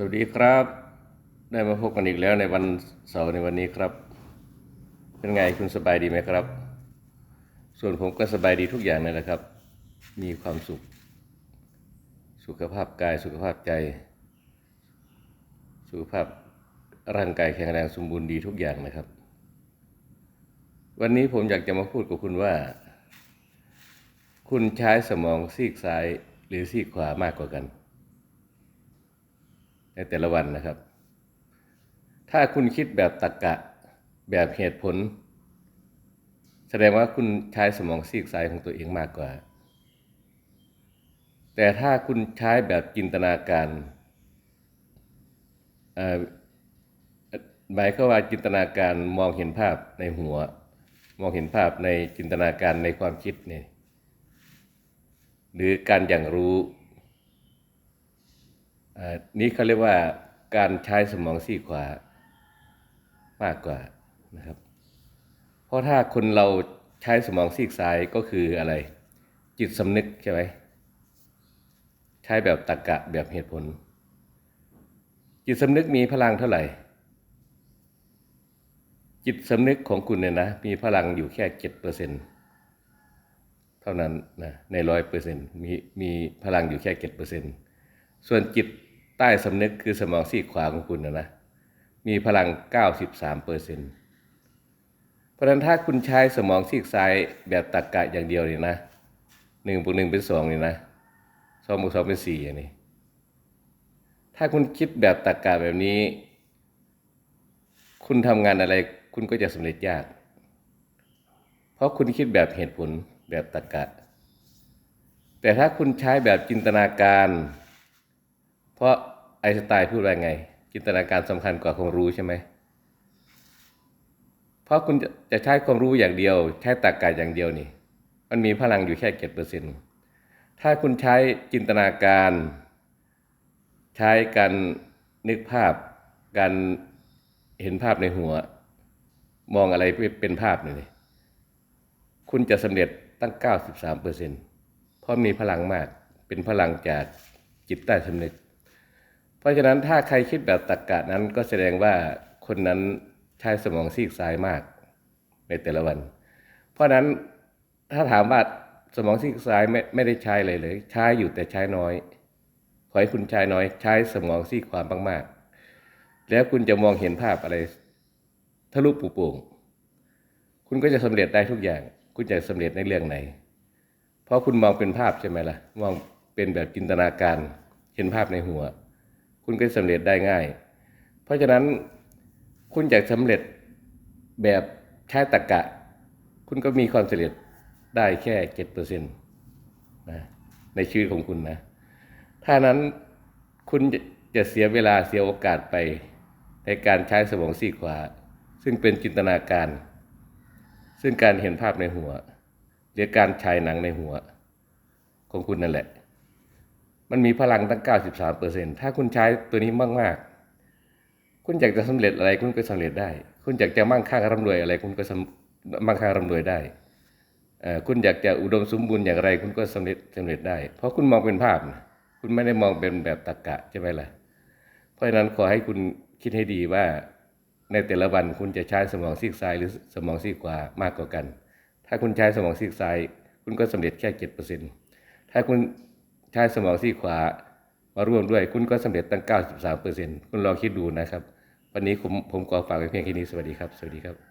สวัสดีครับ ได้มาพบกันอีกแล้วในวันเสาร์ในวันนี้ครับ เป็นไงคุณสบายดีไหมครับ ส่วนผมก็สบายดีทุกอย่างเลยนะครับ มีความสุข สุขภาพกายสุขภาพใจ สุขภาพร่างกายแข็งแรงสมบูรณ์ดีทุกอย่างนะครับ วันนี้ผมอยากจะมาพูดกับคุณว่า คุณใช้สมองซีกซ้ายหรือซีกขวามากกว่ากัน ในแต่ละวันนะครับ ถ้าคุณคิดแบบตรรกกะแบบเหตุผล แสดงว่าคุณใช้สมองซีกซ้ายของตัวเองมากกว่า แต่ถ้าคุณใช้แบบจินตนาการหมายความว่าจินตนาการมองเห็นภาพในหัว มองเห็นภาพในจินตนาการในความคิดเนี่ยหรือการอย่างรู้ นี้เขาเรียกว่าการใช้สมองซีขวามากกว่านะครับ เพราะถ้าคนเราใช้สมองซีกซ้ายก็คืออะไร จิตสำนึกใช่ไหมใช้แบบตรรกะแบบเหตุผล จิตสำนึกมีพลังเท่าไหร่ จิตสำนึกของคุณเนี่ยนะ มีพลังอยู่แค่เจ็ดเปอร์เซ็นเท่านั้นนะในร้อยเปอร์เซ็นมีมีพลังอยู่แค่เจ็ดเปอร์เซ็นส่วนจิต ใต้สำนึกคือสมองซีกขวาของคุณนะนะมีพลัง 93เปอร์เซ็นเพราะนั้นถ้าคุณใช้สมองซีกซ้ายแบบตรรกะอย่างเดียวนี่นะหนึ่งบวกหนึ่งเป็นสองนี่นะสองบวกสองเป็นสี่อย่างนี้ ถ้าคุณคิดแบบตรรกะแบบนี้ คุณทำงานอะไร คุณก็จะสำเร็จยาก เพราะคุณคิดแบบเหตุผลแบบตรรกะแต่ถ้าคุณใช้แบบจินตนาการ เพราะไอนสไตน์พูดว่าไง จินตนาการสำคัญกว่าความรู้ใช่ไหมเพราะคุณจะจะใช้ความรู้อย่างเดียว ใช้ตรรกะอย่างเดียวนี่ มันมีพลังอยู่แค่เจ็ดเปอร์เซ็นถ้าคุณใช้จินตนาการ ใช้การนึกภาพ การเห็นภาพในหัว มองอะไรเป็นภาพนี่คุณจะสำเร็จตั้ง 93เปอร์เซ็นเพราะมีพลังมาก เป็นพลังจากจิตใต้สำนึก เพราะฉะนั้นถ้าใครคิดแบบตรรกกะนั้นก็แสดงว่าคนนั้นใช้สมองซีกซ้ายมากในแต่ละวัน เพราะฉะนั้นถ้าถามว่าสมองซีกซ้ายไม่ไม่ได้ใช้เลยเลยใช้อยู่แต่ใช้น้อย ขอให้คุณใช้น้อย ใช้สมองซีกขวามากๆ แล้วคุณจะมองเห็นภาพอะไรทะลุปูโป่งคุณก็จะสำเร็จได้ทุกอย่าง คุณจะสำเร็จในเรื่องไหน เพราะคุณมองเป็นภาพใช่ไหมล่ะ มองเป็นแบบจินตนาการ เห็นภาพในหัว คุณก็สำเร็จได้ง่าย เพราะฉะนั้นคุณอยากสำเร็จแบบใช้ตรรกะ คุณก็มีความสำเร็จได้แค่เจ็ดเปอร์เซ็นต์นะในชีวิตของคุณนะ ถ้านั้นคุณจะจะเสียเวลาเสียโอกาสไปในการใช้สมองซีกขวา ซึ่งเป็นจินตนาการ ซึ่งการเห็นภาพในหัว หรือการฉายหนังในหัว ของคุณนั่นแหละ มันมีพลังตั้ง 93เปอร์เซ็นถ้าคุณใช้ตัวนี้มาก ๆ คุณอยากจะสำเร็จอะไรคุณก็สำเร็จได้ คุณอยากจะมั่งคั่งร่ำรวยอะไร คุณก็มั่งคั่งร่ำรวยได้คุณอยากจะอุดมสมบูรณ์อย่างไร คุณก็สำเร็จสำเร็จได้ เพราะคุณมองเป็นภาพนะคุณไม่ได้มองเป็นแบบตรรกะใช่ไหมล่ะ เพราะฉะนั้นขอให้คุณคิดให้ดีว่าในแต่ละวันคุณจะใช้สมองซีกซ้ายหรือสมองซีกขวามากกว่ากัน ถ้าคุณใช้สมองซีกซ้าย คุณก็สำเร็จแค่เจ็ดเปอร์เซ็นถ้าคุณ ใช้สมองซีขวามาร่วมด้วยคุณก็สำเร็จตั้ง 93เปอร์เซ็นคุณลองคิดดูนะครับ วันนี้ผมผมขอฝากไว้เพียงแค่นี้สวัสดีครับ สวัสดีครับ